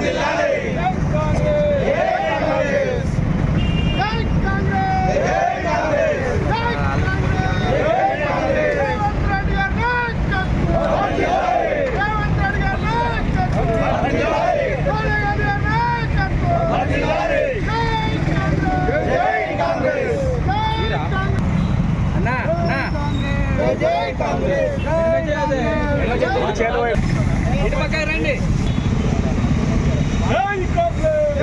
ఇటు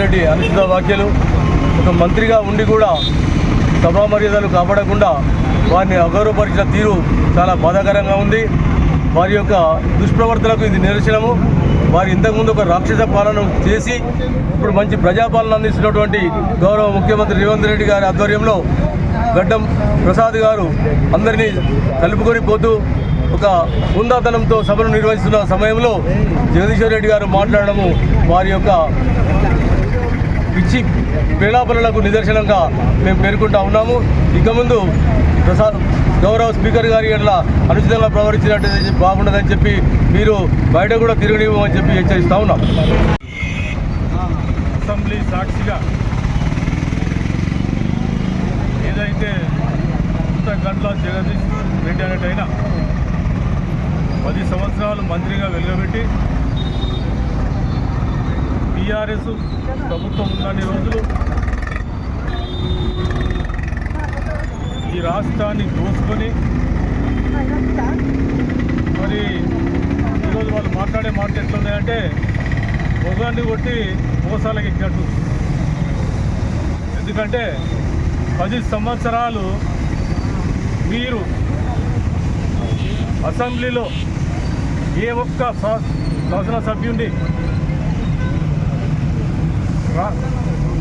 Reddy అనుచిత వ్యాఖ్యలు. ఒక మంత్రిగా ఉండి కూడా సభా మర్యాదలు కాపాడకుండా వారిని అగౌరవపరిచిన తీరు చాలా బాధాకరంగా ఉంది. వారి యొక్క దుష్ప్రవర్తనకు ఇది నిరసనము. వారు ఇంతకుముందు ఒక రాక్షస పాలన చేసి ఇప్పుడు మంచి ప్రజాపాలన అందిస్తున్నటువంటి గౌరవ ముఖ్యమంత్రి రేవంత్ రెడ్డి గారి ఆధ్వర్యంలో గడ్డం ప్రసాద్ గారు అందరినీ కలుపుకొని పోతూ ఒక ఉందాతనంతో సభను నిర్వహిస్తున్న సమయంలో జగదీశ్వర్ రెడ్డి గారు మాట్లాడడము వారి యొక్క ఇచ్చి పేలాపనలకు నిదర్శనంగా మేము పేర్కొంటా ఉన్నాము. ఇక ముందు ప్రసాద్ గౌరవ స్పీకర్ గారి అట్లా అనుచితంగా ప్రవర్తించినట్టు బాగుండదని చెప్పి మీరు బయట కూడా తిరగనివ్వమని చెప్పి హెచ్చరిస్తా ఉన్నాం. అసెంబ్లీ సాక్షిగా ఏదైతే ఇంత గంటల జగదీష్ రెడ్డి అనేటైనా పది సంవత్సరాలు మంత్రిగా వెలుగబెట్టి టీఆర్ఎస్ ప్రభుత్వం ఉన్నన్ని రోజులు ఈ రాష్ట్రాన్ని దోసుకొని మరి ఈరోజు వాళ్ళు మాట్లాడే మాట ఎట్లున్నాయంటే మొగాన్ని కొట్టి మోసాలకు ఎక్కినట్టు. ఎందుకంటే పది సంవత్సరాలు మీరు అసెంబ్లీలో ఏ ఒక్క శా-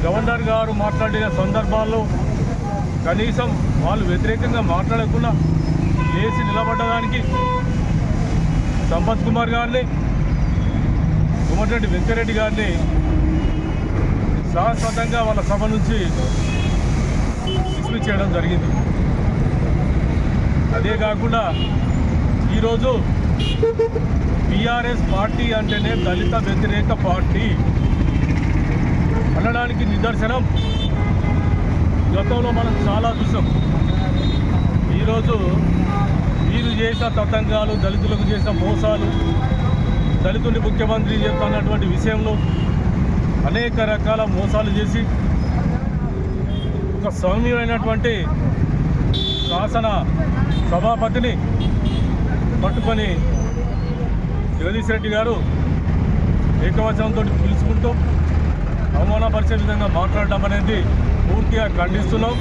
గవర్నర్ గారు మాట్లాడిన సందర్భాల్లో కనీసం వాళ్ళు వ్యతిరేకంగా మాట్లాడకుండా లేచి నిలబడ్డదానికి సంపత్ కుమార్ గారిని కోమటిరెడ్డి వెంకరెడ్డి గారిని శాశ్వతంగా వాళ్ళ సభ నుంచి డిస్మిస్ చేయడం జరిగింది. అదే కాకుండా ఈరోజు టీఆర్ఎస్ పార్టీ అంటేనే దళిత వ్యతిరేక పార్టీ. అనడానికి నిదర్శనం. గతంలో మనం చాలా చూసాం. ఈరోజు వీరు చేసిన తతంగాలు దళితులకు చేసిన మోసాలు దళితుని ముఖ్యమంత్రి చేస్తున్నటువంటి విషయంలో అనేక రకాల మోసాలు చేసి ఒక సౌమ్యమైనటువంటి శాసన సభాపతిని పట్టుకొని జగదీష్ రెడ్డి గారు ఏకవచనంతో పిలుచుకుంటూ అవమానపరిచే విధంగా మాట్లాడడం అనేది పూర్తిగా ఖండిస్తున్నాం.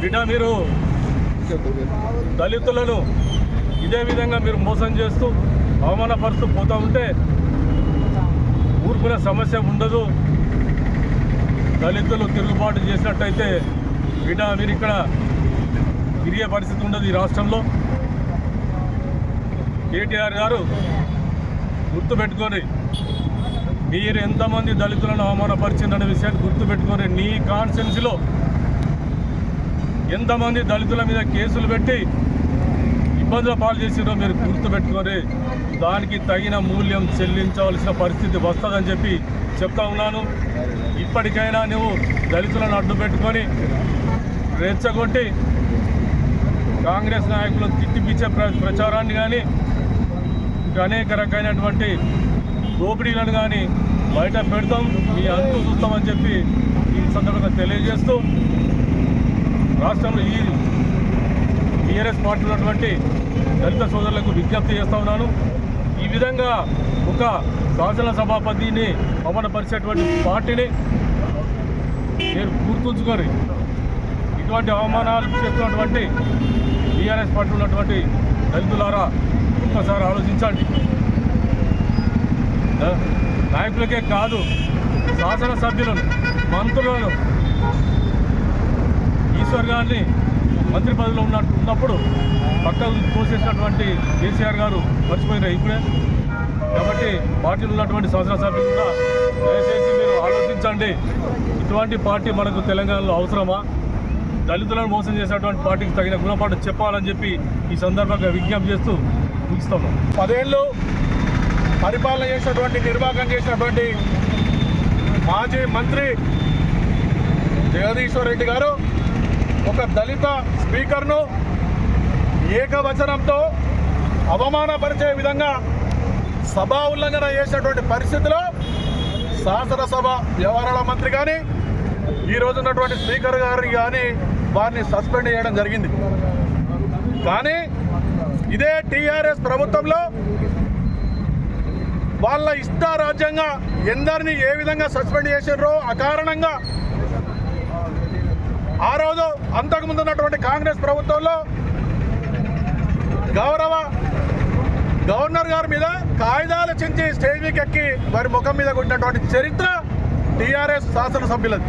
బిడ్డ మీరు దళితులను ఇదే విధంగా మీరు మోసం చేస్తూ అవమానపరుస్తూ పోతూ ఉంటే ఊరుకునే సమస్య ఉండదు. దళితులు తిరుగుబాటు చేసినట్టయితే బిడ్డ మీరు ఇక్కడ తిరిగే పరిస్థితి ఉండదు ఈ రాష్ట్రంలో. కేటీఆర్ గారు గుర్తుపెట్టుకొని మీరు ఎంతమంది దళితులను అవమానపరిచిందనే విషయాన్ని గుర్తుపెట్టుకొని నీ కాన్స్టెన్సీలో ఎంతమంది దళితుల మీద కేసులు పెట్టి ఇబ్బందుల పాలు చేసిరో మీరు గుర్తుపెట్టుకొని దానికి తగిన మూల్యం చెల్లించవలసిన పరిస్థితి వస్తుందని చెప్పి చెప్తా ఉన్నాను. ఇప్పటికైనా నువ్వు దళితులను అడ్డు పెట్టుకొని రెచ్చగొట్టి కాంగ్రెస్ నాయకులు తిట్టిపిచ్చే ప్ర ప్రచారాన్ని కానీ అనేక రకమైనటువంటి దోపిడీలను కానీ బయట పెడతాం మీ అంతు చూస్తామని చెప్పి ఈ సందర్భంగా తెలియజేస్తూ రాష్ట్రంలో ఈ టీఆర్ఎస్ పార్టీ ఉన్నటువంటి దళిత సోదరులకు విజ్ఞప్తి చేస్తా ఉన్నాను. ఈ విధంగా ఒక శాసనసభాపతిని అవమానపరిచేటువంటి పార్టీని నేను గుర్తుంచుకొని ఇటువంటి అవమానాలు చేస్తున్నటువంటి టీఆర్ఎస్ పార్టీ ఉన్నటువంటి దళితులారా ఒక్కసారి ఆలోచించండి. నాయకులకే కాదు శాసనసభ్యులను మంత్రులను. ఈశ్వర్ గారిని మంత్రి పదవిలో ఉన్న ఉన్నప్పుడు పక్కన తోసేసినటువంటి కేసీఆర్ గారు మర్చిపోయినారు ఇప్పుడే. కాబట్టి పార్టీలో ఉన్నటువంటి శాసనసభ్యులు కూడా దయచేసి మీరు ఆలోచించండి. ఇటువంటి పార్టీ మనకు తెలంగాణలో అవసరమా? దళితులను మోసం చేసినటువంటి పార్టీకి తగిన గుణపాఠం చెప్పాలని చెప్పి ఈ సందర్భంగా విజ్ఞప్తి చేస్తూ ముగిస్తున్నాం. పదేళ్ళు పరిపాలన చేసినటువంటి నిర్వాహకం చేసినటువంటి మాజీ మంత్రి జగదీశ్వర్ రెడ్డి గారు ఒక దళిత స్పీకర్ను ఏకవచనంతో అవమానపరిచే విధంగా సభా ఉల్లంఘన చేసినటువంటి పరిస్థితిలో శాసనసభ వ్యవహారాల మంత్రి కానీ ఈ ఉన్నటువంటి స్పీకర్ గారు కానీ వారిని సస్పెండ్ చేయడం జరిగింది. కానీ ఇదే టీఆర్ఎస్ ప్రభుత్వంలో వాళ్ళ ఇష్టారాజ్యంగా ఎందరిని ఏ విధంగా సస్పెండ్ చేసారో అకారణంగా ఆ రోజు అంతకుముందు ఉన్నటువంటి కాంగ్రెస్ ప్రభుత్వంలో గౌరవ గవర్నర్ గారి మీద కాగితాలు చించి స్టేజ్ మీదకి ఎక్కి వారి ముఖం మీద కొట్టినటువంటి చరిత్ర టీఆర్ఎస్ శాసనసభ్యులది.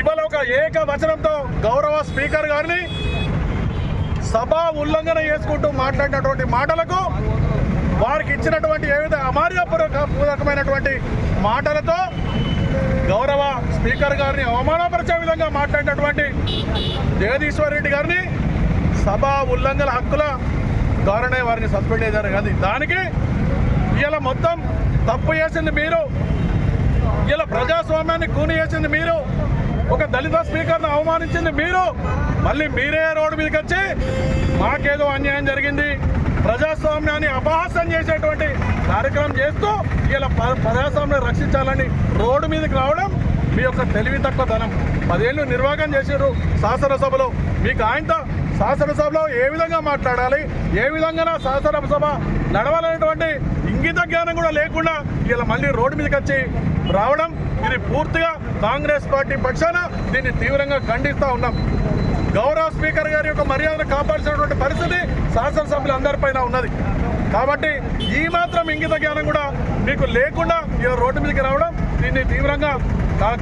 ఇవాళ ఒక ఏక వచనంతో గౌరవ స్పీకర్ గారిని సభ ఉల్లంఘన చేసుకుంటూ మాట్లాడినటువంటి మాటలకు వారికి ఇచ్చినటువంటి ఏ విధంగా అమార్యపూర్వకమైనటువంటి మాటలతో గౌరవ స్పీకర్ గారిని అవమానపరిచే విధంగా మాట్లాడినటువంటి జగదీశ్వర్ రెడ్డి గారిని సభ ఉల్లంఘన హక్కుల ద్వారానే వారిని సస్పెండ్ చేశారు. కానీ దానికి ఇలా మొత్తం తప్పు చేసింది మీరు. ఇలా ప్రజాస్వామ్యాన్ని కూని చేసింది మీరు. ఒక దళిత స్పీకర్ను అవమానించింది మీరు. మళ్ళీ మీరే రోడ్డు మీదకి వచ్చి మాకేదో అన్యాయం జరిగింది. ప్రజాస్వామ్యాన్ని అపహాసం చేసేటువంటి కార్యక్రమం చేస్తూ ఇలా ప- ప్రజాస్వామ్యం రక్షించాలని రోడ్డు మీదకి రావడం మీ యొక్క తెలివి తక్కువ ధనం పదేళ్ళు నిర్వాహకం చేశారు శాసనసభలో. మీకు ఆయనతో శాసనసభలో ఏ విధంగా మాట్లాడాలి ఏ విధంగా శాసనసభ నడవాలనేటువంటి ఇంగిత జ్ఞానం కూడా లేకుండా ఇలా మళ్ళీ రోడ్డు మీదకి వచ్చి రావడం. ఇది పూర్తిగా కాంగ్రెస్ పార్టీ పక్షాన దీన్ని తీవ్రంగా ఖండిస్తూ ఉన్నాం. గౌరవ స్పీకర్ గారి యొక్క మర్యాదను కాపాడాల్సినటువంటి పరిస్థితి శాసనసభ్యులందరిపైన ఉన్నది. కాబట్టి ఈ మాత్రం ఇంగిత జ్ఞానం కూడా మీకు లేకుండా ఇలా రోడ్డు మీదకి రావడం దీన్ని తీవ్రంగా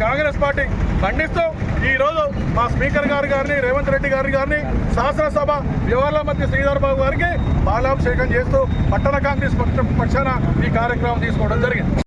కాంగ్రెస్ పార్టీ ఖండిస్తూ ఈరోజు మా స్పీకర్ గారు గారిని రేవంత్ రెడ్డి గారి గారిని శాసనసభ వ్యవహారాల మధ్య శ్రీధర్ బాబు గారికి బాలాభిషేకం చేస్తూ పట్టణ కాంగ్రెస్ పక్షాన ఈ కార్యక్రమం తీసుకోవడం జరిగింది.